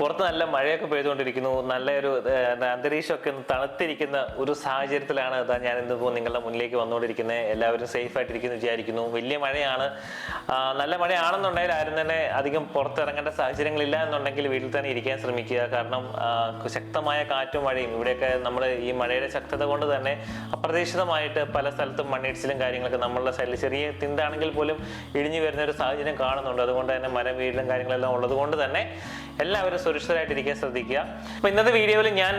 പുറത്ത് നല്ല മഴയൊക്കെ പെയ്തുകൊണ്ടിരിക്കുന്നു. നല്ലൊരു അന്തരീക്ഷമൊക്കെ ഒന്ന് തണുത്തിരിക്കുന്ന ഒരു സാഹചര്യത്തിലാണ് ഞാൻ ഇന്നിപ്പോൾ നിങ്ങളുടെ മുന്നിലേക്ക് വന്നുകൊണ്ടിരിക്കുന്നത് എല്ലാവരും സേഫ് ആയിട്ടിരിക്കുന്നു വിചാരിക്കുന്നു. വലിയ മഴയാണ്. നല്ല മഴയാണെന്നുണ്ടെങ്കിൽ ആരും തന്നെ അധികം പുറത്തിറങ്ങേണ്ട സാഹചര്യങ്ങളില്ല എന്നുണ്ടെങ്കിൽ വീട്ടിൽ തന്നെ ഇരിക്കാൻ ശ്രമിക്കുക. കാരണം ശക്തമായ കാറ്റും മഴയും ഇവിടെയൊക്കെ നമ്മൾ ഈ മഴയുടെ ശക്തത കൊണ്ട് തന്നെ അപ്രതീക്ഷിതമായിട്ട് പല സ്ഥലത്തും മണ്ണിടിച്ചിലും കാര്യങ്ങളൊക്കെ നമ്മളുടെ സൈഡിൽ ചെറിയ തിന്താണെങ്കിൽ പോലും ഇടിഞ്ഞു വരുന്ന ഒരു സാഹചര്യം കാണുന്നുണ്ട്. അതുകൊണ്ട് തന്നെ മരം വീടിലും കാര്യങ്ങളെല്ലാം ഉള്ളത് കൊണ്ട് തന്നെ എല്ലാവരും സുരക്ഷിതരായിട്ടിരിക്കാൻ ശ്രദ്ധിക്കുക. അപ്പൊ ഇന്നത്തെ വീഡിയോയിൽ ഞാൻ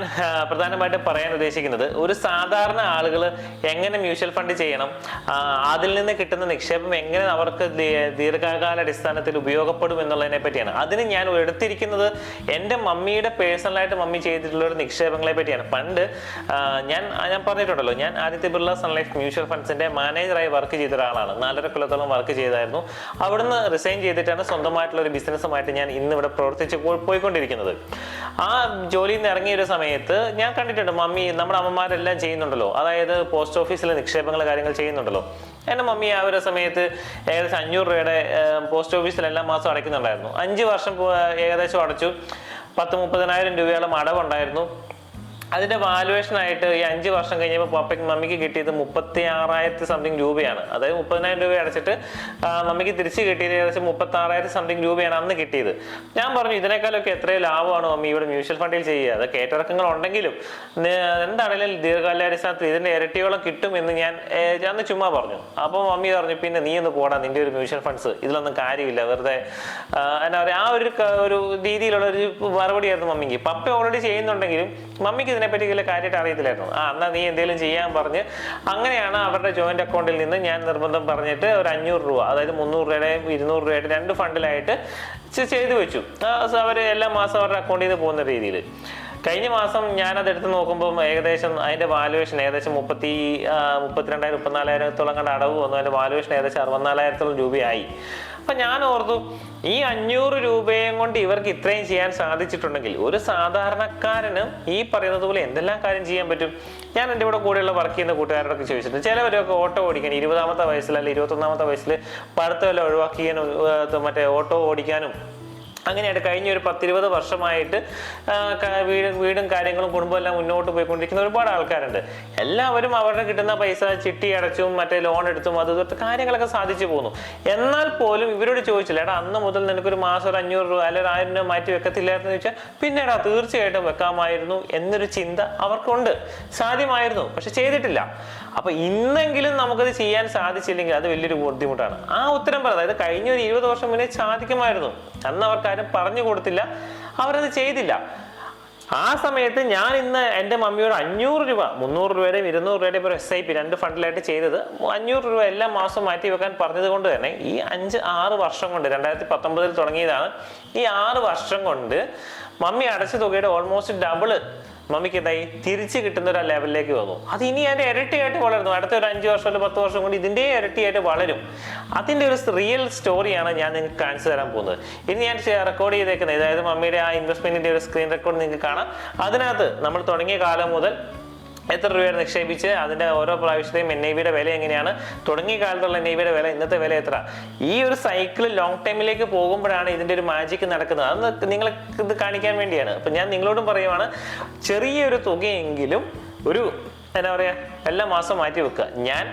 പ്രധാനമായിട്ടും പറയാൻ ഉദ്ദേശിക്കുന്നത് ഒരു സാധാരണ ആളുകൾ എങ്ങനെ മ്യൂച്വൽ ഫണ്ട് ചെയ്യണം അതിൽ നിന്ന് കിട്ടുന്ന നിക്ഷേപം എങ്ങനെ അവർക്ക് ദീർഘകാല അടിസ്ഥാനത്തിൽ ഉപയോഗപ്പെടും എന്നുള്ളതിനെ പറ്റിയാണ്. അതിന് ഞാൻ എടുത്തിരിക്കുന്നത് എന്റെ മമ്മിയുടെ പേഴ്സണലായിട്ട് മമ്മി ചെയ്തിട്ടുള്ള ഒരു നിക്ഷേപങ്ങളെ പറ്റിയാണ്. പണ്ട് ഞാൻ ഞാൻ പറഞ്ഞിട്ടുണ്ടല്ലോ ഞാൻ Aditya Birla sun life mutual ഫണ്ട്സിന്റെ മാനേജറായി വർക്ക് ചെയ്ത ഒരാളാണ്. നാലര കൊല്ലത്തോളം വർക്ക് ചെയ്തായിരുന്നു. അവിടുന്ന് റിസൈൻ ചെയ്തിട്ടാണ് സ്വന്തമായിട്ടുള്ള ഒരു ബിസിനസ്സുമായിട്ട് ഞാൻ ഇന്ന് ഇവിടെ പ്രവർത്തിച്ച് പോ- പോയിക്കൊണ്ടിരിക്കുന്നത് ആ ജോലിയിൽ നിന്ന് ഇറങ്ങിയ ഒരു സമയത്ത് ഞാൻ കണ്ടിട്ടുണ്ട് മമ്മി നമ്മുടെ അമ്മമാരെല്ലാം ചെയ്യുന്നുണ്ടല്ലോ. അതായത് പോസ്റ്റ് ഓഫീസിലെ നിക്ഷേപങ്ങൾ കാര്യങ്ങൾ ചെയ്യുന്നുണ്ടല്ലോ. എന്റെ മമ്മി ആ ഒരു സമയത്ത് ഏകദേശം അഞ്ഞൂറ് രൂപയുടെ പോസ്റ്റ് ഓഫീസിൽ എല്ലാ മാസം അടയ്ക്കുന്നുണ്ടായിരുന്നു. അഞ്ച് വർഷം ഏകദേശം അടച്ചു. പത്ത് മുപ്പതിനായിരം രൂപയോളം അടവുണ്ടായിരുന്നു. അതിന്റെ വാലുവേഷൻ ആയിട്ട് ഈ അഞ്ച് വർഷം കഴിഞ്ഞപ്പോൾ പപ്പയ്ക്ക് മമ്മിക്ക് കിട്ടിയത് മുപ്പത്തി ആറായിരത്തി സംതിങ് രൂപയാണ്. അതായത് മുപ്പതിനായിരം രൂപ അടച്ചിട്ട് മമ്മിക്ക് തിരിച്ച് കിട്ടിയത് ഏകദേശം മുപ്പത്തി ആറായിരത്തി സംതിങ് രൂപയാണ് അന്ന് കിട്ടിയത്. ഞാൻ പറഞ്ഞു ഇതിനേക്കാളൊക്കെ എത്രയോ ലാഭമാണ് മമ്മി ഇവിടെ മ്യൂച്വൽ ഫണ്ടിൽ ചെയ്യുക. അത് കയറ്റിറക്കങ്ങൾ ഉണ്ടെങ്കിലും എന്താണെങ്കിലും ദീർഘകാലാടിസ്ഥാനത്തിൽ ഇതിന്റെ ഇരട്ടിയോളം കിട്ടും എന്ന് ഞാൻ അന്ന് ചുമ്മാ പറഞ്ഞു. അപ്പോൾ മമ്മി പറഞ്ഞു പിന്നെ നീ ഒന്ന് പോടാ നിന്റെ ഒരു മ്യൂച്വൽ ഫണ്ട്സ് ഇതിലൊന്നും കാര്യമില്ല. വെറുതെ ആ, എന്താ പറയുക ആ ഒരു ഒരു രീതിയിലുള്ള ഒരു മറുപടിയായിരുന്നു മമ്മിക്ക് പപ്പ ഓൾറെഡി ചെയ്യുന്നുണ്ടെങ്കിലും മമ്മിക്ക് ഇതിനെപ്പറ്റി വലിയ കാര്യമായിട്ട് അറിയത്തില്ലായിരുന്നു. ആ എന്നാ നീ എന്തെങ്കിലും ചെയ്യാൻ പറഞ്ഞ് അങ്ങനെയാണ് അവരുടെ ജോയിന്റ് അക്കൗണ്ടിൽ നിന്ന് ഞാൻ നിർബന്ധം പറഞ്ഞിട്ട് ഒരു അഞ്ഞൂറ് രൂപ അതായത് മുന്നൂറ് രൂപയുടെയും ഇരുന്നൂറ് രൂപയുടെ രണ്ട് ഫണ്ടിലായിട്ട് ചെയ്തു വെച്ചു. അവർ എല്ലാ മാസം അവരുടെ അക്കൗണ്ടിൽ നിന്ന് പോകുന്ന രീതിയിൽ കഴിഞ്ഞ മാസം ഞാനത് എടുത്ത് നോക്കുമ്പോൾ ഏകദേശം അതിന്റെ വാലുവേഷൻ ഏകദേശം മുപ്പത്തി മുപ്പത്തിരണ്ടായിരം മുപ്പത്തിനാലായിരത്തോളം കണ്ട അടവ് വന്നു. അതിന്റെ വാലുവേഷൻ ഏകദേശം അറുപത്തിനാലായിരത്തോളം രൂപയായി. അപ്പൊ ഞാൻ ഓർത്തു ഈ അഞ്ഞൂറ് രൂപയും കൊണ്ട് ഇവർക്ക് ഇത്രയും ചെയ്യാൻ സാധിച്ചിട്ടുണ്ടെങ്കിൽ ഒരു സാധാരണക്കാരനും ഈ പറയുന്നത് പോലെ എന്തെല്ലാം കാര്യം ചെയ്യാൻ പറ്റും? ഞാൻ എന്റെ ഇവിടെ കൂടെയുള്ള വർക്ക് ചെയ്യുന്ന കൂട്ടുകാരോടൊക്കെ ചോദിച്ചിട്ടുണ്ട്. ചിലവരൊക്കെ ഓട്ടോ ഓടിക്കാൻ ഇരുപതാമത്തെ വയസ്സിൽ അല്ലെങ്കിൽ ഇരുപത്തൊന്നാമത്തെ വയസ്സിൽ പഠിത്തമെല്ലാം ഒഴിവാക്കിയാനും മറ്റേ ഓട്ടോ ഓടിക്കാനും അങ്ങനെയായിട്ട് കഴിഞ്ഞ ഒരു പത്തിരുപത് വർഷമായിട്ട് വീടും വീടും കാര്യങ്ങളും കുടുംബം എല്ലാം മുന്നോട്ട് പോയിക്കൊണ്ടിരിക്കുന്ന ഒരുപാട് ആൾക്കാരുണ്ട്. എല്ലാവരും അവരുടെ കിട്ടുന്ന പൈസ ചിട്ടി അടച്ചും മറ്റേ ലോൺ എടുത്തും അത് ഇതൊക്കെ കാര്യങ്ങളൊക്കെ സാധിച്ചു പോകുന്നു എന്നാൽ പോലും ഇവരോട് ചോദിച്ചില്ല എടാ അന്ന് മുതൽ നിനക്കൊരു മാസം ഒരു അഞ്ഞൂറ് രൂപ അല്ലെങ്കിൽ ആയിരം രൂപ മാറ്റി വെക്കത്തില്ലായിരുന്നു? ചോദിച്ചാൽ പിന്നെടാ തീർച്ചയായിട്ടും വെക്കാമായിരുന്നു എന്നൊരു ചിന്ത അവർക്കുണ്ട്. സാധ്യമായിരുന്നു പക്ഷെ ചെയ്തിട്ടില്ല. അപ്പൊ ഇന്നെങ്കിലും നമുക്കത് ചെയ്യാൻ സാധിച്ചില്ലെങ്കിൽ അത് വലിയൊരു ബുദ്ധിമുട്ടാണ്. ആ ഉത്തരം പറഞ്ഞത് അതായത് കഴിഞ്ഞ ഒരു ഇരുപത് വർഷം മുന്നേ സാധിക്കുമായിരുന്നു അന്ന് അവർക്കാരും പറഞ്ഞു കൊടുത്തില്ല. അവരത് ചെയ്തില്ല. ആ സമയത്ത് ഞാൻ ഇന്ന് എന്റെ മമ്മിയോട് അഞ്ഞൂറ് രൂപ മുന്നൂറ് രൂപയുടെയും ഇരുന്നൂറ് രൂപയുടെയും ഒരു എസ് ഐ പി രണ്ട് ഫണ്ടിലായിട്ട് ചെയ്തത്. അഞ്ഞൂറ് രൂപ എല്ലാ മാസവും മാറ്റി വെക്കാൻ പറഞ്ഞത് കൊണ്ട് തന്നെ ഈ അഞ്ച് ആറ് വർഷം കൊണ്ട് രണ്ടായിരത്തി പത്തൊമ്പതിൽ തുടങ്ങിയതാണ്. ഈ ആറ് വർഷം കൊണ്ട് മമ്മി അടച്ച തുകയുടെ ഓൾമോസ്റ്റ് ഡബിൾ മമ്മിക്ക് എന്തായി തിരിച്ചു കിട്ടുന്ന ഒരു ലെവലിലേക്ക് വന്നു. അത് ഇനി അതിന്റെ ഇരട്ടിയായിട്ട് വളരുന്നു. അടുത്ത ഒരു അഞ്ച് വർഷം അല്ലെങ്കിൽ പത്ത് വർഷം കൊണ്ട് ഇതിന്റെ ഇരട്ടിയായിട്ട് വളരും. അതിന്റെ ഒരു റിയൽ സ്റ്റോറിയാണ് ഞാൻ നിങ്ങൾക്ക് കാണിച്ചു തരാൻ പോകുന്നത്. ഇനി ഞാൻ റെക്കോർഡ് ചെയ്തേക്കുന്നത്. അതായത് മമ്മിയുടെ ആ ഇൻവെസ്റ്റ്മെന്റിന്റെ ഒരു സ്ക്രീൻ റെക്കോർഡ് നിങ്ങൾക്ക് കാണാം. അതിനകത്ത് നമ്മൾ തുടങ്ങിയ കാലം മുതൽ എത്ര രൂപയാണ് നിക്ഷേപിച്ച്? അതിന്റെ ഓരോ പ്രാവശ്യത്തെയും എൻ ഐ വിയുടെ വില എങ്ങനെയാണ്? തുടങ്ങിയ കാലത്തുള്ള എൻ ഐ വിയുടെ വില ഇന്നത്തെ വില എത്ര? ഈ ഒരു സൈക്കിൾ ലോങ് ടൈമിലേക്ക് പോകുമ്പോഴാണ് ഇതിന്റെ ഒരു മാജിക് നടക്കുന്നത്. അത് നിങ്ങളെ ഇത് കാണിക്കാൻ വേണ്ടിയാണ്. അപ്പൊ ഞാൻ നിങ്ങളോടും പറയുവാണ് ചെറിയൊരു തുകയെങ്കിലും ഒരു എന്താ പറയാ എല്ലാ മാസം മാറ്റി വെക്കുക. ഞാൻ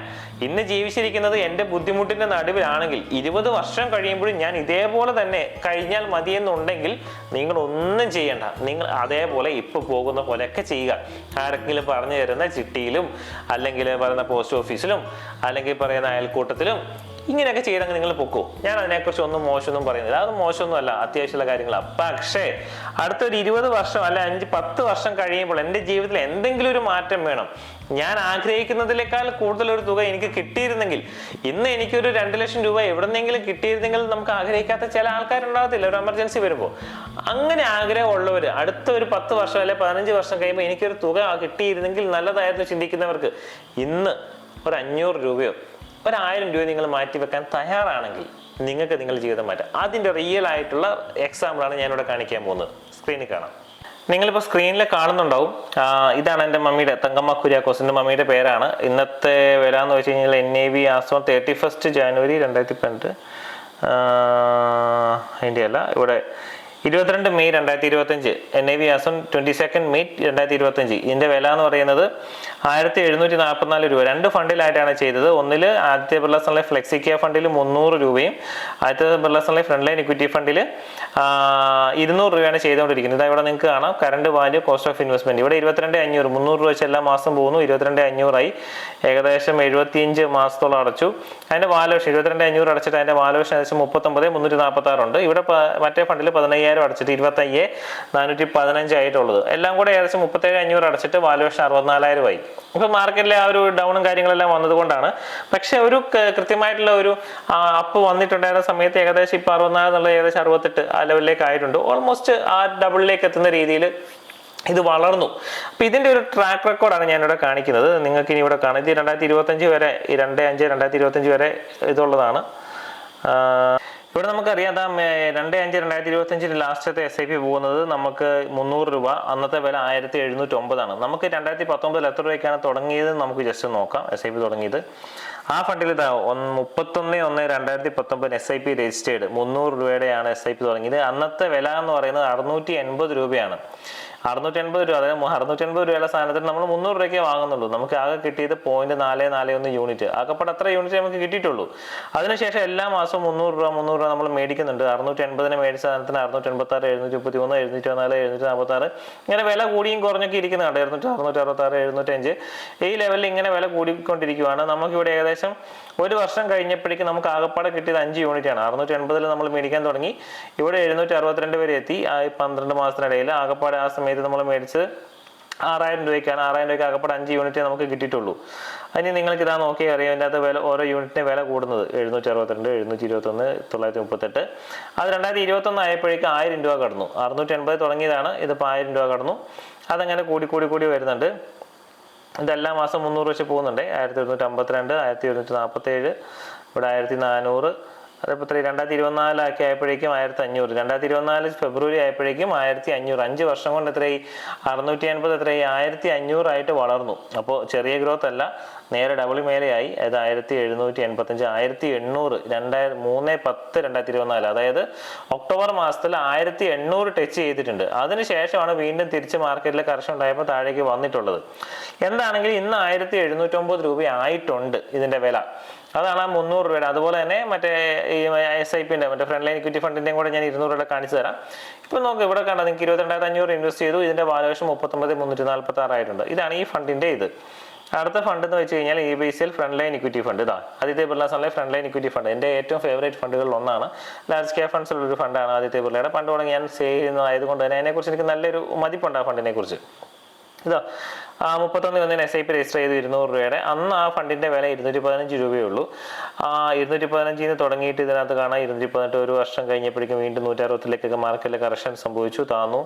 ഇന്ന് ജീവിച്ചിരിക്കുന്നത് എന്റെ ബുദ്ധിമുട്ടിന്റെ നടുവിലാണെങ്കിൽ ഇരുപത് വർഷം കഴിയുമ്പോഴും ഞാൻ ഇതേപോലെ തന്നെ കഴിഞ്ഞാൽ മതിയെന്നുണ്ടെങ്കിൽ നിങ്ങൾ ഒന്നും ചെയ്യണ്ട. നിങ്ങൾ അതേപോലെ ഇപ്പോൾ പോകുന്ന പോലെയൊക്കെ ചെയ്യുക. ആരെങ്കിലും പറഞ്ഞു തരുന്ന ചിട്ടിയിലും അല്ലെങ്കിൽ പറയുന്ന പോസ്റ്റ് ഓഫീസിലും അല്ലെങ്കിൽ പറയുന്ന അയൽക്കൂട്ടത്തിലും ഇങ്ങനെയൊക്കെ ചെയ്തങ്ങ് നിങ്ങൾ പൊക്കോ. ഞാൻ അതിനെക്കുറിച്ച് ഒന്നും മോശമൊന്നും പറയുന്നില്ല. അത് മോശമൊന്നുമല്ല. അത്യാവശ്യമുള്ള കാര്യങ്ങളാണ് പക്ഷേ അടുത്തൊരു ഇരുപത് വർഷം അല്ല അഞ്ച് പത്ത് വർഷം കഴിയുമ്പോൾ എന്റെ ജീവിതത്തിൽ എന്തെങ്കിലും ഒരു മാറ്റം വേണം. ഞാൻ ആഗ്രഹിക്കുന്നതിനേക്കാൾ കൂടുതൽ ഒരു തുക എനിക്ക് കിട്ടിയിരുന്നെങ്കിൽ ഇന്ന് എനിക്കൊരു രണ്ട് ലക്ഷം രൂപ എവിടെന്നെങ്കിലും കിട്ടിയിരുന്നെങ്കിൽ നമുക്ക് ആഗ്രഹിക്കാത്ത ചില ആൾക്കാരുണ്ടാകത്തില്ല. ഒരു എമർജൻസി വരുമ്പോൾ. അങ്ങനെ ആഗ്രഹമുള്ളവർ അടുത്ത ഒരു പത്ത് വർഷം അല്ലെ പതിനഞ്ച് വർഷം കഴിയുമ്പോൾ എനിക്കൊരു തുക കിട്ടിയിരുന്നെങ്കിൽ നല്ലതായിരുന്നു ചിന്തിക്കുന്നവർക്ക്. ഇന്ന് ഒരു അഞ്ഞൂറ് രൂപയോ ഒരായിരം രൂപ നിങ്ങൾ മാറ്റി വെക്കാൻ തയ്യാറാണെങ്കിൽ നിങ്ങൾക്ക് നിങ്ങളുടെ ജീവിതം മാറ്റാം. അതിന്റെ റിയൽ ആയിട്ടുള്ള എക്സാമ്പിളാണ് ഞാനിവിടെ കാണിക്കാൻ പോകുന്നത്. സ്ക്രീനിൽ കാണാം. നിങ്ങളിപ്പോൾ സ്ക്രീനിൽ കാണുന്നുണ്ടാവും. ഇതാണ് എന്റെ മമ്മിയുടെ തങ്കമ്മ കുര്യാക്കോസിന്റെ മമ്മിയുടെ പേരാണ്. ഇന്നത്തെ വില എന്ന് വെച്ച് കഴിഞ്ഞാൽ N A V as on thirty first January രണ്ടായിരത്തി പന്ത്രണ്ട്. അതിന്റെ അല്ല ഇവിടെ ഇരുപത്തിരണ്ട് മെയ് രണ്ടായിരത്തി ഇരുപത്തഞ്ച് N I V as on twenty second May രണ്ടായിരത്തി ഇരുപത്തഞ്ച് ഇതിന്റെ വില എന്ന് പറയുന്നത് ആയിരത്തി എഴുന്നൂറ്റി നാൽപ്പത്തിനാല് രൂപ. രണ്ട് ഫണ്ടിലായിട്ടാണ് ചെയ്തത്. ഒന്നിൽ ആദ്യത്തെ ബിർള സൺ ലൈഫ് ഫ്ലെക്സിക്ക ഫണ്ടിൽ മുന്നൂറ് രൂപയും ആദ്യത്തെ Birla sun life front line equity ഫണ്ടിൽ ഇരുന്നൂറ് രൂപയാണ് ചെയ്തുകൊണ്ടിരിക്കുന്നത്. ഇവിടെ നിങ്ങൾക്ക് കാണാം. Current value cost of investment ഇവിടെ ഇരുപത്തിരണ്ട് അഞ്ഞൂറ് മുന്നൂറ് രൂപ വെച്ച് എല്ലാ മാസം പോകുന്നു. ഇരുപത്തിരണ്ട് അഞ്ഞൂറായി. ഏകദേശം എഴുപത്തിയഞ്ച് മാസത്തോളം അടച്ചു. അതിന്റെ വാലുവേഷൻ ഇരുപത്തിരണ്ട് അഞ്ഞൂറ് അടച്ചിട്ട് അതിന്റെ വാലുവേഷൻ ഏകദേശം മുപ്പത്തൊമ്പത് മുന്നൂറ്റി നാൽപ്പത്തി ആറുണ്ട് ഇവിടെ മറ്റേ ഫണ്ടിൽ പതിനയ്യായിരം അടച്ചിട്ട് ഇരുപത്തയ്യേ നാനൂറ്റി പതിനഞ്ച് ആയിട്ടുള്ളത്. എല്ലാം കൂടെ ഏകദേശം മുപ്പത്തേഴ് അഞ്ഞൂറ് അടച്ചിട്ട് വാലുവേഷൻ അറുപത്തിനാലായിരം ആയി. ഇപ്പൊ മാർക്കറ്റിലെ ആ ഒരു ഡൗണും കാര്യങ്ങളെല്ലാം വന്നതുകൊണ്ടാണ്. പക്ഷേ ഒരു കൃത്യമായിട്ടുള്ള ഒരു അപ്പ് വന്നിട്ടുണ്ടായിരുന്ന സമയത്ത് ഏകദേശം ഇപ്പൊ അറുപത്തിനാല് എന്നുള്ള ഏകദേശം അറുപത്തെട്ട് ആ ലെവലിലേക്ക് ആയിട്ടുണ്ട്. ഓൾമോസ്റ്റ് ആ ഡബിളിലേക്ക് എത്തുന്ന രീതിയിൽ ഇത് വളർന്നു. അപ്പൊ ഇതിന്റെ ഒരു ട്രാക്ക് റെക്കോർഡാണ് ഞാനിവിടെ കാണിക്കുന്നത്. നിങ്ങൾക്ക് ഇനി ഇവിടെ കാണാം. ഇത് രണ്ടായിരത്തി ഇരുപത്തഞ്ച് വരെ രണ്ട് അഞ്ച് രണ്ടായിരത്തി ഇരുപത്തഞ്ച് വരെ ഇതുള്ളതാണ്. ഇവിടെ നമുക്കറിയാം രണ്ട് അഞ്ച് രണ്ടായിരത്തി ഇരുപത്തി അഞ്ചിന് ലാസ്റ്റത്തെ എസ് ഐ പി പോകുന്നത് നമുക്ക് മുന്നൂറ് രൂപ അന്നത്തെ വില ആയിരത്തി എഴുന്നൂറ്റി ഒമ്പതാണ് നമുക്ക് രണ്ടായിരത്തി പത്തൊമ്പതിൽ എത്ര രൂപയ്ക്കാണ് തുടങ്ങിയത് നമുക്ക് ജസ്റ്റ് നോക്കാം എസ് ഐ പി തുടങ്ങിയത്. ആ ഫണ്ടിൽ മുപ്പത്തൊന്ന് ഒന്ന് രണ്ടായിരത്തി പത്തൊമ്പത് എസ് ഐ പി രജിസ്റ്റേർഡ് മുന്നൂറ് രൂപയുടെയാണ് എസ് ഐ പി തുടങ്ങിയത്. അന്നത്തെ വില എന്ന് പറയുന്നത് അറുന്നൂറ്റി എൺപത് രൂപയാണ്. അറുന്നൂറ്റി എൺപത് രൂപ അതായത് അറുന്നൂറ്റി എൺപത് രൂപയുള്ള സാധനത്തിന് നമ്മൾ മുന്നൂറ് രൂപയ്ക്ക് വാങ്ങുന്നുള്ളൂ. നമുക്ക് ആകെ കിട്ടിയത് പോയിന്റ് നാല് നാല് ഒന്ന് യൂണിറ്റ് ആകെപ്പാട് അത്ര യൂണിറ്റ് നമുക്ക് കിട്ടിയിട്ടുള്ളൂ. അതിനുശേഷം എല്ലാ മാസവും മുന്നൂറ് രൂപ മുന്നൂറ് രൂപ നമ്മൾ മേടിക്കുന്നുണ്ട്. അറുന്നൂറ്റി എൺപതിന് മേടിച്ച സാധനത്തിന് അറുന്നൂറ്റി എൺപത്തി ആറ് എഴുന്നൂറ്റി മുപ്പത്തി മൂന്ന് എഴുന്നൂറ്റി പതിനാല് എഴുന്നൂറ്റി നാൽപ്പത്തി ആറ് ഇങ്ങനെ വില കൂടിയും കുറഞ്ഞൊക്കെ ഇരിക്കുന്നുണ്ട് എഴുന്നൂറ്റി അറുന്നൂറ്റി അറുപത്തി ആറ് എഴുന്നൂറ്റി അഞ്ച് ഈ ലെവലിൽ ഇങ്ങനെ വില കൂടിക്കൊണ്ടിരിക്കുകയാണ് നമുക്കിവിടെ ഏകദേശം ഒരു വർഷം കഴിഞ്ഞപ്പോഴേക്കും നമുക്ക് ആകപ്പാടെ കിട്ടിയത് അഞ്ച് യൂണിറ്റ് ആണ്. അറുന്നൂറ്റി എൺപതിൽ നമ്മൾ മേടിക്കാൻ തുടങ്ങി. ഇവിടെ എഴുന്നൂറ്റി അറുപത്തിരണ്ട് വരെ എത്തി. ആ പന്ത്രണ്ട് മാസത്തിനിടയിൽ ആകപ്പാടെ ആ സമയത്ത് നമ്മൾ മേടിച്ചത് ആറായിരം രൂപയ്ക്കാണ്. ആറായിരം രൂപയ്ക്ക് ആകപ്പാടെ അഞ്ച് യൂണിറ്റ് നമുക്ക് കിട്ടിയിട്ടുള്ളൂ. അതിന് നിങ്ങൾക്ക് ഇതാ നോക്കിയാൽ അറിയാം ഇതിന്റെ അകത്ത് വില ഓരോ യൂണിറ്റിന് വില കൂടുന്നത്. എഴുന്നൂറ്റി അറുപത്തിരണ്ട് എഴുന്നൂറ്റി ഇരുപത്തൊന്ന് തൊള്ളായിരത്തി മുപ്പത്തെട്ട്. അത് രണ്ടായിരത്തി ഇരുപത്തൊന്ന് ആയപ്പോഴേക്കും ആയിരം രൂപ കടന്നു. അറുന്നൂറ്റി എൺപത് തുടങ്ങിയതാണ്. ഇതിപ്പോൾ ആയിരം രൂപ കടന്നു. അതങ്ങനെ കൂടി കൂടി കൂടി വരുന്നുണ്ട്. ഇതെല്ലാ മാസം മുന്നൂറ് വെച്ച് പോകുന്നുണ്ട്. ആയിരത്തി ഒരുന്നൂറ്റി അമ്പത്തിരണ്ട് ആയിരത്തി ഒരുന്നൂറ്റി നാൽപ്പത്തേഴ് ഇവിടെ ആയിരത്തി നാനൂറ് അതേപോലെ ഇത്രയും രണ്ടായിരത്തി ഇരുപത്തിനാലൊക്കെ ആയപ്പോഴേക്കും ആയിരത്തി അഞ്ഞൂറ് രണ്ടായിരത്തി ഇരുപത്തിനാല് ഫെബ്രുവരി ആയപ്പോഴേക്കും ആയിരത്തി അഞ്ഞൂറ് അഞ്ച് വർഷം കൊണ്ട് എത്രയായി അറുന്നൂറ്റി അൻപത് എത്രയായി ആയിരത്തി അഞ്ഞൂറായിട്ട് വളർന്നു. അപ്പോൾ ചെറിയ ഗ്രോത്ത് അല്ല നേരെ ഡബിൾ മേലെയായി. അതായത് ആയിരത്തി എഴുന്നൂറ്റി എൺപത്തഞ്ച് ആയിരത്തി എണ്ണൂറ് രണ്ടായിരം മൂന്ന് പത്ത് രണ്ടായിരത്തി ഇരുപത്തിനാല് അതായത് ഒക്ടോബർ മാസത്തിൽ ആയിരത്തി എണ്ണൂറ് ടച്ച് ചെയ്തിട്ടുണ്ട് അതിനുശേഷമാണ് വീണ്ടും തിരിച്ച് മാർക്കറ്റിലെ കർഷകം ഉണ്ടായപ്പോൾ താഴേക്ക് വന്നിട്ടുള്ളത്. എന്താണെങ്കിൽ ഇന്ന് ആയിരത്തി എഴുന്നൂറ്റൊമ്പത് രൂപ ആയിട്ടുണ്ട് ഇതിന്റെ വില. അതാണ് ആ മുന്നൂറ് രൂപയുടെ. അതുപോലെ തന്നെ മറ്റേ ഈ എസ് ഐ പിന്റെ മറ്റേ ഫ്രണ്ട് ലൈൻ ഇക്വിറ്റി ഫണ്ടിന്റെയും കൂടെ ഞാൻ ഇരുന്നൂറ് രൂപ കാണിച്ചു തരാം. ഇപ്പോൾ നോക്ക് ഇവിടെ കണ്ട നിങ്ങൾക്ക് ഇരുപത്തിരണ്ടായിരത്തി അഞ്ഞൂറ് ഇൻവെസ്റ്റ് ചെയ്തു. ഇതിന്റെ വാലുവേഷൻ മുപ്പത്തൊമ്പത് മുന്നൂറ്റി നാൽപ്പത്തി ആറായിട്ടുണ്ട് ഇതാണ് ഈ ഫണ്ടിന്റെ ഇത്. അടുത്ത ഫണ്ട് എന്ന് വെച്ച് കഴിഞ്ഞാൽ E B C L front line equity fund ഇതാണ് Aditya Birla sun life front line equity fund എന്റെ ഏറ്റവും ഫേവറേറ്റ് ഫണ്ടുകളിൽ ഒന്നാണ്. ലാർജ് കെയർ ഫണ്ട്സിലുള്ള ഒരു ഫണ്ടാണ് ആദിത്യ ബിർളയുടെ. പണ്ട് തുടങ്ങി ഞാൻ സേവ് ചെയ്യുന്നതായതുകൊണ്ട് തന്നെ അതിനെക്കുറിച്ച് എനിക്ക് നല്ലൊരു മതിപ്പുണ്ട് ആ ഫണ്ടിനെ കുറിച്ച് ഇതാ മുപ്പത്തൊന്ന് ഒന്നിന് എസ് ഐ പി രജിസ്റ്റർ ചെയ്ത് ഇരുന്നൂറ് രൂപയുടെ. അന്ന് ആ ഫണ്ടിന്റെ വില ഇരുന്നൂറ്റി പതിനഞ്ച് രൂപയേ ഉള്ളൂ. ആ ഇരുന്നൂറ്റി പതിനഞ്ചിൽ നിന്ന് തുടങ്ങിയിട്ട് ഇതിനകത്ത് കാണാം ഇരുന്നൂറ്റി പതിനെട്ട് ഒരു വർഷം കഴിഞ്ഞപ്പോഴേക്കും വീണ്ടും നൂറ്റി അറുപത്തിലേക്കൊക്കെ മാർക്കറ്റിൽ കറക്ഷൻ സംഭവിച്ചു താന്നു.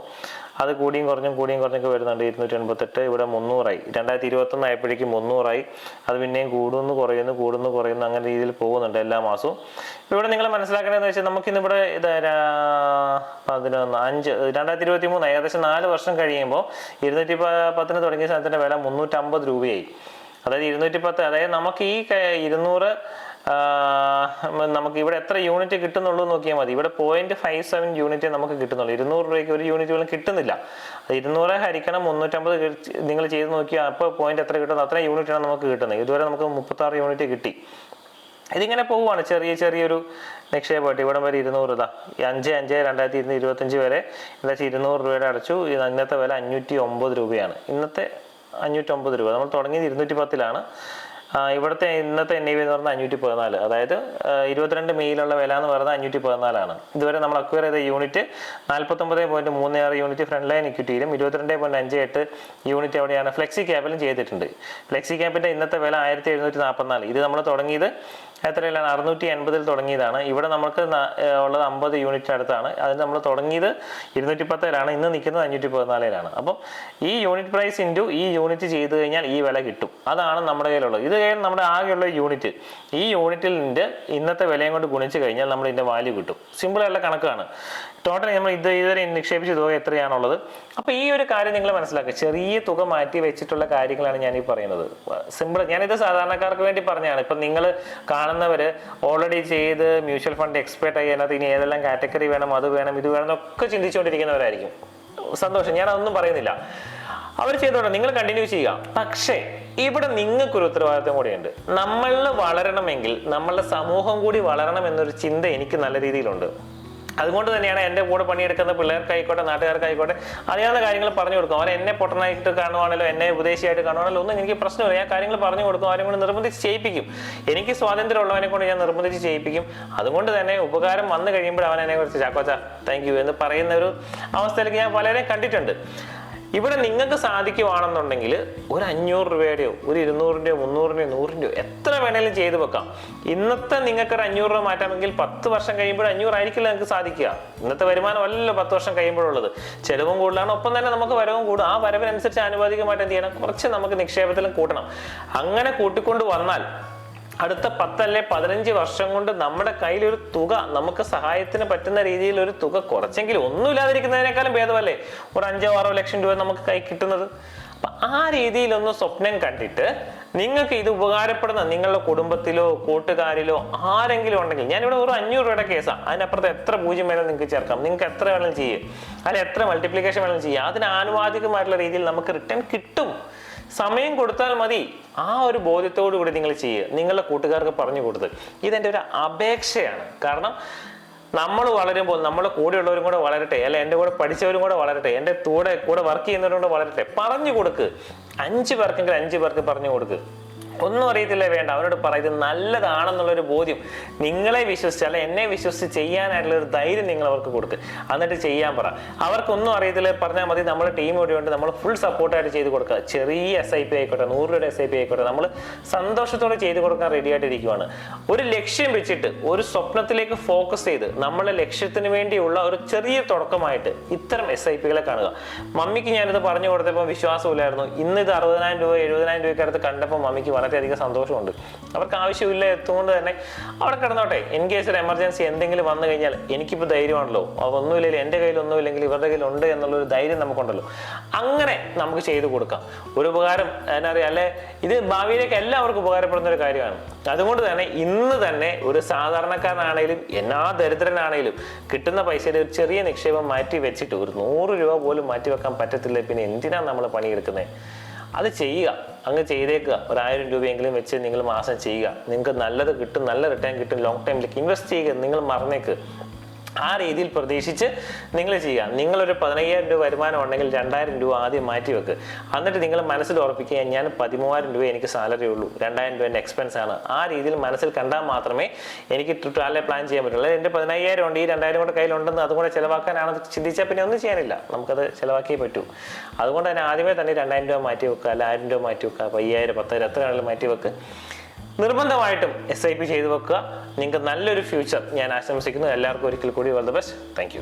അത് കൂടിയും കുറഞ്ഞും കൂടിയും കുറഞ്ഞൊക്കെ വരുന്നുണ്ട് ഇരുന്നൂറ്റി എൺപത്തെട്ട് ഇവിടെ മുന്നൂറായി. രണ്ടായിരത്തി ഇരുപത്തൊന്ന് ആയപ്പോഴേക്കും മുന്നൂറായി. അത് പിന്നെയും കൂടുന്നു കുറയുന്നു കൂടുന്നു കുറയുന്നു അങ്ങനെ രീതിയിൽ പോകുന്നുണ്ട് എല്ലാ മാസവും. ഇവിടെ നിങ്ങൾ മനസ്സിലാക്കേണ്ടതെന്ന് വെച്ചാൽ നമുക്കിന്ന് ഇവിടെ ഇത് പതിനൊന്ന് അഞ്ച് രണ്ടായിരത്തി ഇരുപത്തി മൂന്ന് ഏകദേശം നാല് വർഷം കഴിയുമ്പോൾ ഇരുന്നൂറ്റി പത്തിന് തുടങ്ങിയ സാധനത്തിന്റെ വില മുന്നൂറ്റമ്പത് രൂപയായി. അതായത് ഇരുന്നൂറ്റി പത്ത് അതായത് നമുക്ക് ഈ ഇരുന്നൂറ് നമുക്ക് ഇവിടെ എത്ര യൂണിറ്റ് കിട്ടുന്നുള്ളൂ എന്ന് നോക്കിയാൽ മതി. ഇവിടെ പോയിന്റ് ഫൈവ് സെവൻ യൂണിറ്റ് നമുക്ക് കിട്ടുന്നുള്ളൂ. ഇരുന്നൂറ് രൂപയ്ക്ക് ഒരു യൂണിറ്റ് പോലും കിട്ടുന്നില്ല. ഇരുന്നൂറ് ഹരിക്കണം മുന്നൂറ്റമ്പത് നിങ്ങൾ ചെയ്ത് നോക്കിയാൽ അപ്പോൾ പോയിന്റ് എത്ര കിട്ടുന്നു അത്ര യൂണിറ്റാണ് നമുക്ക് കിട്ടുന്നത്. ഇതുവരെ നമുക്ക് മുപ്പത്താറ് യൂണിറ്റ് കിട്ടി. ഇതിങ്ങനെ പോവുകയാണ്. ചെറിയ ചെറിയൊരു നിക്ഷേപമായിട്ട്. ഇവിടം വരെ ഇരുന്നൂറ് ഇതാ അഞ്ച് അഞ്ച് രണ്ടായിരത്തി ഇരുന്നൂറ്റി ഇരുപത്തഞ്ച് വരെ എന്താ വെച്ചാൽ ഇരുന്നൂറ് രൂപയുടെ അടച്ചു. ഇന്നത്തെ വില അഞ്ഞൂറ്റി ഒമ്പത് രൂപയാണ്. ഇന്നത്തെ അഞ്ഞൂറ്റി ഒമ്പത് രൂപ. നമ്മൾ തുടങ്ങിയത് ഇരുന്നൂറ്റി പത്തിലാണ് ഇവിടുത്തെ ഇന്നത്തെ എൻ ഐ വി എന്ന് പറഞ്ഞാൽ അഞ്ഞൂറ്റി പതിനാല് അതായത് ഇരുപത്തിരണ്ട് മെയിലുള്ള വില എന്ന് പറയുന്നത് അഞ്ഞൂറ്റി പതിനാലാണ് ഇതുവരെ നമ്മൾ അക്വയർ ചെയ്ത യൂണിറ്റ് നാൽപ്പത്തൊമ്പത് പോയിന്റ് മൂന്ന് ആറ് യൂണിറ്റ് ഫ്രണ്ട് ലൈൻ ഇക്വിറ്റിയിലും ഇരുപത്തിരണ്ട് പോയിന്റ് അഞ്ച് എട്ട് യൂണിറ്റ് അവിടെയാണ് ഫ്ലെക്സി ക്യാപ്പിലും ചെയ്തിട്ടുണ്ട്. ഫ്ലെക്സി ക്യാപിന്റെ ഇന്നത്തെ വില ആയിരത്തി എഴുന്നൂറ്റി നാൽപ്പത്തിനാല് ഇത് നമ്മൾ തുടങ്ങിയത് എത്രയിലാണ്? അറുന്നൂറ്റി എൺപതിൽ തുടങ്ങിയതാണ്. ഇവിടെ നമുക്ക് ഉള്ളത് അമ്പത് യൂണിറ്റ് അടുത്താണ്. അതിന് നമ്മൾ തുടങ്ങിയത് ഇരുന്നൂറ്റി പത്തിലാണ് ഇന്ന് നിൽക്കുന്നത് അഞ്ഞൂറ്റി പതിനാലിലാണ് അപ്പം ഈ യൂണിറ്റ് പ്രൈസ് ഇന്റു ഈ യൂണിറ്റ് ചെയ്ത് കഴിഞ്ഞാൽ ഈ വില കിട്ടും. അതാണ് നമ്മുടെ കയ്യിലുള്ളത്. ഇത് കഴിഞ്ഞാൽ നമ്മുടെ ആകെയുള്ള യൂണിറ്റ് ഈ യൂണിറ്റിൽ നിന്റെ ഇന്നത്തെ വിലയും കൊണ്ട് ഗുണിച്ച് കഴിഞ്ഞാൽ നമ്മൾ ഇതിന്റെ വാല്യൂ കിട്ടും. സിമ്പിൾ ആയിട്ടുള്ള കണക്കാണ്. ടോട്ടലി നമ്മൾ ഇത് ഇതുവരെ നിക്ഷേപിച്ച തുക എത്രയാണുള്ളത്? അപ്പോൾ ഈ ഒരു കാര്യം നിങ്ങൾ മനസ്സിലാക്കുക. ചെറിയ തുക മാറ്റി വെച്ചിട്ടുള്ള കാര്യങ്ങളാണ് ഞാൻ ഈ പറയുന്നത് സിമ്പിൾ ഞാനിത് സാധാരണക്കാർക്ക് വേണ്ടി പറഞ്ഞതാണ്. ഇപ്പം നിങ്ങൾ കാണുന്ന കാണുന്നവർ ഓൾറെഡി ചെയ്ത് മ്യൂച്വൽ ഫണ്ട് എക്സ്പേർട്ട് ആയി അതിനകത്ത് ഇനി ഏതെല്ലാം കാറ്റഗറി വേണം അത് വേണം ഇത് വേണം എന്നൊക്കെ ചിന്തിച്ചുകൊണ്ടിരിക്കുന്നവരായിരിക്കും. സന്തോഷം. ഞാൻ അതൊന്നും പറയുന്നില്ല. അവർ ചെയ്തോട്ടെ. നിങ്ങൾ കണ്ടിന്യൂ ചെയ്യുക. പക്ഷേ ഇവിടെ നിങ്ങൾക്കൊരു ഉത്തരവാദിത്വം കൂടിയുണ്ട്. നമ്മളിൽ വളരണമെങ്കിൽ നമ്മളുടെ സമൂഹം കൂടി വളരണം എന്നൊരു ചിന്ത എനിക്ക് നല്ല രീതിയിലുണ്ട്. അതുകൊണ്ട് തന്നെയാണ് എന്റെ കൂടെ പണിയെടുക്കുന്ന പിള്ളേർക്കായിക്കോട്ടെ നാട്ടുകാർക്കായിക്കോട്ടെ അറിയാവുന്ന കാര്യങ്ങൾ പറഞ്ഞു കൊടുക്കും. അവർ എന്നെ പൊട്ടനായിട്ട് കാണുവാണല്ലോ എന്നെ ഉപദേശിയായിട്ട് കാണുവാണല്ലോ ഒന്നും എനിക്ക് പ്രശ്നമില്ല. ഞാൻ കാര്യങ്ങൾ പറഞ്ഞു കൊടുക്കും അവരെ കൊണ്ട് നിർബന്ധിച്ച് ചെയ്യിപ്പിക്കും. എനിക്ക് സ്വാതന്ത്ര്യമുള്ളവനെ കൊണ്ട് ഞാൻ നിർബന്ധിച്ച് ചെയ്യിപ്പിക്കും. അതുകൊണ്ട് തന്നെ ഉപകാരം വന്നു കഴിയുമ്പോൾ അവൻ എന്നെ കുറിച്ച് ചാക്കോച്ച താങ്ക് യു എന്ന് പറയുന്ന ഒരു അവസ്ഥയിലേക്ക് ഞാൻ പലരെയും കണ്ടിട്ടുണ്ട്. ഇവിടെ നിങ്ങൾക്ക് സാധിക്കുവാണെന്നുണ്ടെങ്കിൽ ഒരു അഞ്ഞൂറ് രൂപയുടെയോ ഒരു ഇരുന്നൂറിന്റെയോ മുന്നൂറിന്റെയോ നൂറിന്റെയോ എത്ര വേണേലും ചെയ്തു വെക്കാം. ഇന്നത്തെ നിങ്ങൾക്ക് ഒരു അഞ്ഞൂറ് രൂപ മാറ്റാമെങ്കിൽ പത്ത് വർഷം കഴിയുമ്പോൾ അഞ്ഞൂറായിരിക്കില്ല നിങ്ങൾക്ക് സാധിക്കുക. ഇന്നത്തെ വരുമാനം അല്ലല്ലോ പത്ത് വർഷം കഴിയുമ്പോഴുള്ളത് ചെലവും കൂടുതലാണ് ഒപ്പം തന്നെ നമുക്ക് വരവും കൂടും. ആ വരവിനനുസരിച്ച് ആനുപാതികമായിട്ട് എന്ത് ചെയ്യണം? കുറച്ച് നമുക്ക് നിക്ഷേപത്തിലും കൂട്ടണം. അങ്ങനെ കൂട്ടിക്കൊണ്ട് വന്നാൽ അടുത്ത പത്തല്ലെ പതിനഞ്ച് വർഷം കൊണ്ട് നമ്മുടെ കയ്യിൽ ഒരു തുക നമുക്ക് സഹായത്തിന് പറ്റുന്ന രീതിയിൽ ഒരു തുക കുറച്ചെങ്കിലും ഒന്നുമില്ലാതിരിക്കുന്നതിനേക്കാളും ഭേദമല്ലേ? ഒരു അഞ്ചോ ആറോ ലക്ഷം രൂപ നമുക്ക് കൈ കിട്ടുന്നത്. അപ്പൊ ആ രീതിയിലൊന്ന് സ്വപ്നം കണ്ടിട്ട് നിങ്ങൾക്ക് ഇത് ഉപകാരപ്പെടുന്ന നിങ്ങളുടെ കുടുംബത്തിലോ കൂട്ടുകാരിലോ ആരെങ്കിലും ഉണ്ടെങ്കിൽ ഞാനിവിടെ ഒരു അഞ്ഞൂറ് രൂപയുടെ കേസാണ് അതിനപ്പുറത്ത് എത്ര പൂജ്യം വേണം നിങ്ങൾക്ക് ചേർക്കാം. നിങ്ങൾക്ക് എത്ര വേണം ചെയ്യും. അതിൽ എത്ര മൾട്ടിപ്ലിക്കേഷൻ വേണം ചെയ്യുക അതിന് ആനുപാതികമായിട്ടുള്ള രീതിയിൽ നമുക്ക് റിട്ടേൺ കിട്ടും. സമയം കൊടുത്താൽ മതി. ആ ഒരു ബോധ്യത്തോടു കൂടി നിങ്ങൾ ചെയ്യുക. നിങ്ങളുടെ കൂട്ടുകാർക്ക് പറഞ്ഞു കൊടുത്ത്. ഇതെന്റെ ഒരു അപേക്ഷയാണ്. കാരണം നമ്മൾ വളരുമ്പോൾ നമ്മുടെ കൂടെയുള്ളവരും കൂടെ വളരട്ടെ അല്ലെ എന്റെ കൂടെ പഠിച്ചവരും കൂടെ വളരട്ടെ എന്റെ കൂടെ കൂടെ വർക്ക് ചെയ്യുന്നവരും കൂടെ വളരട്ടെ പറഞ്ഞു കൊടുക്ക്. അഞ്ച് പേർക്കെങ്കിലും അഞ്ച് പേർക്ക് പറഞ്ഞു കൊടുക്ക്. ഒന്നും അറിയത്തില്ല വേണ്ട. അവരോട് പറ ഇത് നല്ലതാണെന്നുള്ളൊരു ബോധ്യം നിങ്ങളെ വിശ്വസിച്ച് അല്ലെ എന്നെ വിശ്വസിച്ച് ചെയ്യാനായിട്ടുള്ള ഒരു ധൈര്യം നിങ്ങൾ അവർക്ക് കൊടുക്ക്. എന്നിട്ട് ചെയ്യാൻ പറ. അവർക്കൊന്നും അറിയത്തില്ല പറഞ്ഞാൽ മതി നമ്മുടെ ടീം ഇവിടെ ഉണ്ട് നമ്മൾ ഫുൾ സപ്പോർട്ടായിട്ട് ചെയ്ത് കൊടുക്കുക ചെറിയ എസ് ഐ പി ആയിക്കോട്ടെ നൂറ് രൂപയുടെ എസ് ഐ പി ആയിക്കോട്ടെ നമ്മൾ സന്തോഷത്തോടെ ചെയ്ത് കൊടുക്കാൻ റെഡി ആയിട്ടിരിക്കുവാണ്. ഒരു ലക്ഷ്യം വെച്ചിട്ട് ഒരു സ്വപ്നത്തിലേക്ക് ഫോക്കസ് ചെയ്ത് നമ്മളെ ലക്ഷ്യത്തിന് വേണ്ടിയുള്ള ഒരു ചെറിയ തുടക്കമായിട്ട് ഇത്തരം എസ് ഐ പികളെ കാണുക. മമ്മിക്ക് ഞാനിത് പറഞ്ഞു കൊടുത്തപ്പോൾ വിശ്വാസമില്ലായിരുന്നു. ഇന്ന് ഇത് അറുപതിനായിരം രൂപ എഴുപതിനായിരം രൂപയ്ക്ക് അടുത്ത് കണ്ടപ്പോൾ മമ്മിക്ക് വളരെയധികം സന്തോഷമുണ്ട്. അവർക്ക് ആവശ്യമില്ല എത്തുകൊണ്ട് തന്നെ അവിടെ കിടന്നോട്ടെ. ഇൻ കേസ് ഒരു എമർജൻസി എന്തെങ്കിലും വന്നു കഴിഞ്ഞാൽ എനിക്കിപ്പോൾ ധൈര്യമാണല്ലോ. ഒന്നുമില്ലെങ്കിൽ എന്റെ കയ്യിൽ ഒന്നുമില്ലെങ്കിൽ ഇവരുടെ കയ്യിൽ ഉണ്ട് എന്നുള്ളൊരു ധൈര്യം നമുക്കുണ്ടല്ലോ. അങ്ങനെ നമുക്ക് ചെയ്തു കൊടുക്കാം. ഒരു ഉപകാരം എന്നാ പറയുക അല്ലെ ഇത് ഭാവിയിലേക്ക് എല്ലാവർക്കും ഉപകാരപ്പെടുന്ന ഒരു കാര്യമാണ്. അതുകൊണ്ട് തന്നെ ഇന്ന് തന്നെ ഒരു സാധാരണക്കാരനാണെങ്കിലും എന്നാ ദരിദ്രനാണെങ്കിലും കിട്ടുന്ന പൈസയിൽ ഒരു ചെറിയ നിക്ഷേപം മാറ്റി വെച്ചിട്ട് ഒരു നൂറ് രൂപ പോലും മാറ്റി വെക്കാൻ പറ്റത്തില്ല. പിന്നെ എന്തിനാണ് നമ്മൾ പണിയെടുക്കുന്നത് അത് ചെയ്യുക. അങ്ങ് ചെയ്തേക്കുക. ഒരു ആയിരം രൂപയെങ്കിലും വെച്ച് നിങ്ങൾ മാസം ചെയ്യുക. നിങ്ങൾക്ക് നല്ലത് കിട്ടും നല്ല റിട്ടേൺ കിട്ടും ലോങ് ടൈമിലേക്ക് ഇൻവെസ്റ്റ് ചെയ്യുക നിങ്ങൾ മറന്നേക്ക്. ആ രീതിയിൽ പ്രതീക്ഷിച്ച് നിങ്ങൾ ചെയ്യുക. നിങ്ങളൊരു പതിനയ്യായിരം രൂപ വരുമാനം ഉണ്ടെങ്കിൽ രണ്ടായിരം രൂപ ആദ്യം മാറ്റി വെക്ക്. എന്നിട്ട് നിങ്ങൾ മനസ്സിൽ ഉറപ്പിക്കുക ഞാൻ പതിമൂവായിരം രൂപ എനിക്ക് സാലറി ഉള്ളൂ. രണ്ടായിരം രൂപ എന്റെ എക്സ്പെൻസ് ആണ്. ആ രീതിയിൽ മനസ്സിൽ കണ്ടാൽ മാത്രമേ എനിക്ക് ട്രാവലെ പ്ലാൻ ചെയ്യാൻ പറ്റുള്ളൂ. എന്റെ പതിനയ്യായിരം ഉണ്ട് ഈ രണ്ടായിരം കൂടെ കയ്യിലുണ്ടെന്ന് അതും കൂടെ ചിലവാക്കാനാണെന്ന് ചിന്തിച്ചാൽ പിന്നെ ഒന്നും ചെയ്യാനില്ല. നമുക്കത് ചിലവാക്കിയേ പറ്റൂ. അതുകൊണ്ട് തന്നെ ആദ്യമേ തന്നെ രണ്ടായിരം രൂപ മാറ്റി വെക്കുക അല്ല ആയിരം രൂപ മാറ്റി വെക്കുക അപ്പോൾ അയ്യായിരം പത്തായിരം എത്ര ആണെങ്കിലും മാറ്റി വെക്ക്. നിർബന്ധമായിട്ടും എസ് ഐ പി ചെയ്തു വെക്കുക. നിങ്ങൾക്ക് നല്ലൊരു ഫ്യൂച്ചർ ഞാൻ ആശംസിക്കുന്നു. എല്ലാവർക്കും ഒരിക്കൽ കൂടി ഓൾ ദ ബെസ്റ്റ് താങ്ക്